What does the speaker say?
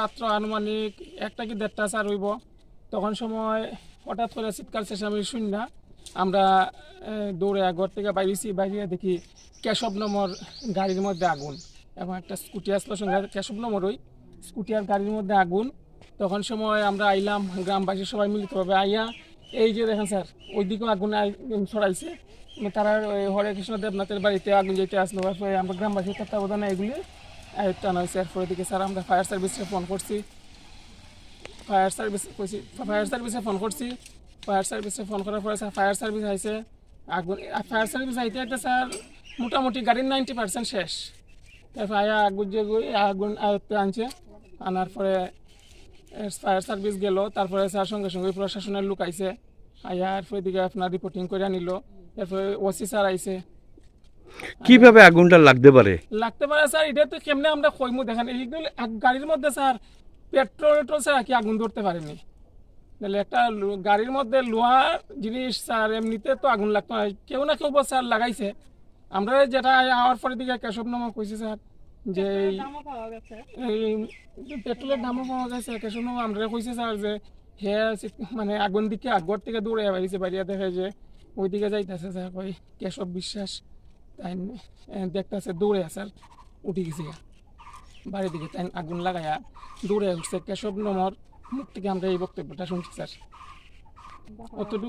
রাত্র আনুমানিক একটা কি দেড়টা স্যার হইব, তখন সময় হঠাৎ করে চিৎকার শেষে, আমি শুনি না। আমরা দৌড়ে ঘর থেকে বাইরেছি, বাইরে দেখি কেশব নম্বর গাড়ির মধ্যে আগুন। এবং একটা স্কুটি আসলো সঙ্গে, কেশব নম্বর ওই স্কুটি আর গাড়ির মধ্যে আগুন। তখন সময় আমরা আইলাম, গ্রামবাসী সবাই মিলিতভাবে আইয়া, এই যে দেখেন স্যার, ওইদিকেও আগুন ছড়াইছে। তারা হরে কৃষ্ণ দেবনাথের বাড়িতে আগুন যেতে আসলো আমরা গ্রামবাসীর তত্ত্বাবধানে এগুলি আয়ত্ত আনা হয়েছে দিকে স্যার আমরা ফায়ার সার্ভিসে ফোন করছি। ফায়ার সার্ভিস কইছি ফায়ার সার্ভিসে ফোন করছি। ফায়ার সার্ভিসে ফোন করার পরে স্যার ফায়ার সার্ভিস আইছে। আগুন ফায়ার সার্ভিস আইতে আইতে স্যার মোটামুটি গাড়ির নাইনটি পার্সেন্ট শেষ। তারপর আয়া আগুন যে আগুন আয়ত্তে আনছে। আনার পরে ফায়ার সার্ভিস গেল, তারপরে স্যার সঙ্গে সঙ্গে প্রশাসনের লোক আইছে। আয়া, এরপরে দিকে আপনার রিপোর্টিং করে আনিল এরপরে ওসি স্যার আইছে। কীভাবে আগুনটা লাগতে পারে? লাগতে পারে স্যার এটা তো কেমনে আমরা কইমু? দেখেন আগ- গাড়ির মধ্যে স্যার পেট্রোল টেট্রোল ছাড়া কি আগুন ধরতে পারেনি? তাহলে একটা গাড়ির মধ্যে লোহার জিনিস স্যার এমনিতে তো আগুন লাগতো না। কেউ না কেউ স্যার লাগাইছে। আমরা যেটা আওয়ার পরে দিকে কেশব নামা কইছে স্যার যে এই- এই পেট্রোলের দামও পাওয়া গেছে কেশব নামা আমরা কইছে স্যার যে হে মানে আগুন দিকে আগর থেকে দৌড়ে বাড়িছে বাড়িয়া দেখে যে ওইদিকে যাইতেছে স্যার কই কেশব বিশ্বাস। তাই দেখতেছে দৌড়ে আর উঠে গেছে। বাড়ির দিকে তাই আগুন লাগাইয়া দৌড়ে উঠছে কেশব নমর মুখ থেকে আমরা এই বক্তব্যটা শুনছি, স্যার অতটুকু